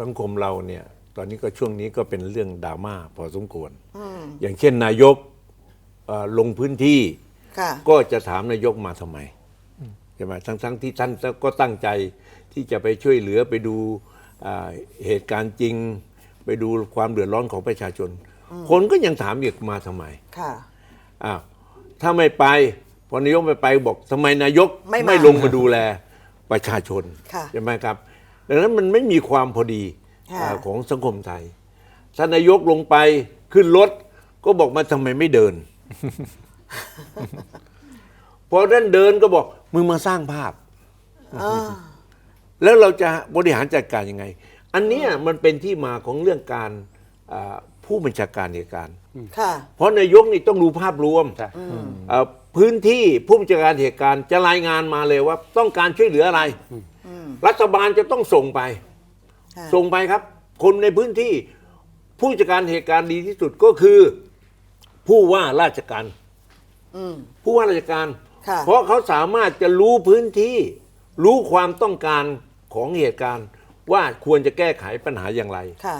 สังคมเราเนี่ยตอนนี้ก็ช่วงนี้ก็เป็นเรื่องดราม่าพอสมควร อย่างเช่นนายกเอ่อลงพื้นที่ค่ะก็จะถามนายกมาทำไมใช่ไหมทั้งทั้งที่ท่านก็ตั้งใจที่จะไปช่วยเหลือไปดูอ่าเหตุการณ์จริง ไปดูความเดือดร้อนของประชาชน คนก็ยังถามอีกมาทำไมค่ะอ้าวถ้าไม่ไปพอนายกไม่ไปบอกทำไมนายกไม่มาไม่ลงมาดูแลประชาชนค่ะใช่ไหมครับ ดังนั้นมันไม่มีความพอดีค่ะอ่าของสังคมไทยถ้านายกลงไปขึ้นรถก็บอกมาทำไมไม่เดิน พอท่านเดินก็บอกมึงมาสร้างภาพอ่าแล้วเราจะบริหารจัดการยังไง อันเนี้ยมันเป็นที่มาของเรื่องการอ่าผู้บัญชาการเหตุการณ์ ค่ะ เพราะนายกนี่ต้องดูภาพรวมใช่ เอ่อพื้นที่ผู้บัญชาการเหตุการณ์จะรายงานมาเลยว่าต้องการช่วยเหลืออะไร รัฐบาลจะต้องส่งไปค่ะส่งไปครับ คนในพื้นที่ผู้จัดการเหตุการณ์ดีที่สุดก็คือ ผู้ว่าราชการอืมผู้ว่าราชการค่ะเพราะเขาสามารถจะรู้พื้นที่ รู้ความต้องการของเหตุการณ์ ว่าควรจะแก้ไขปัญหาอย่างไรค่ะ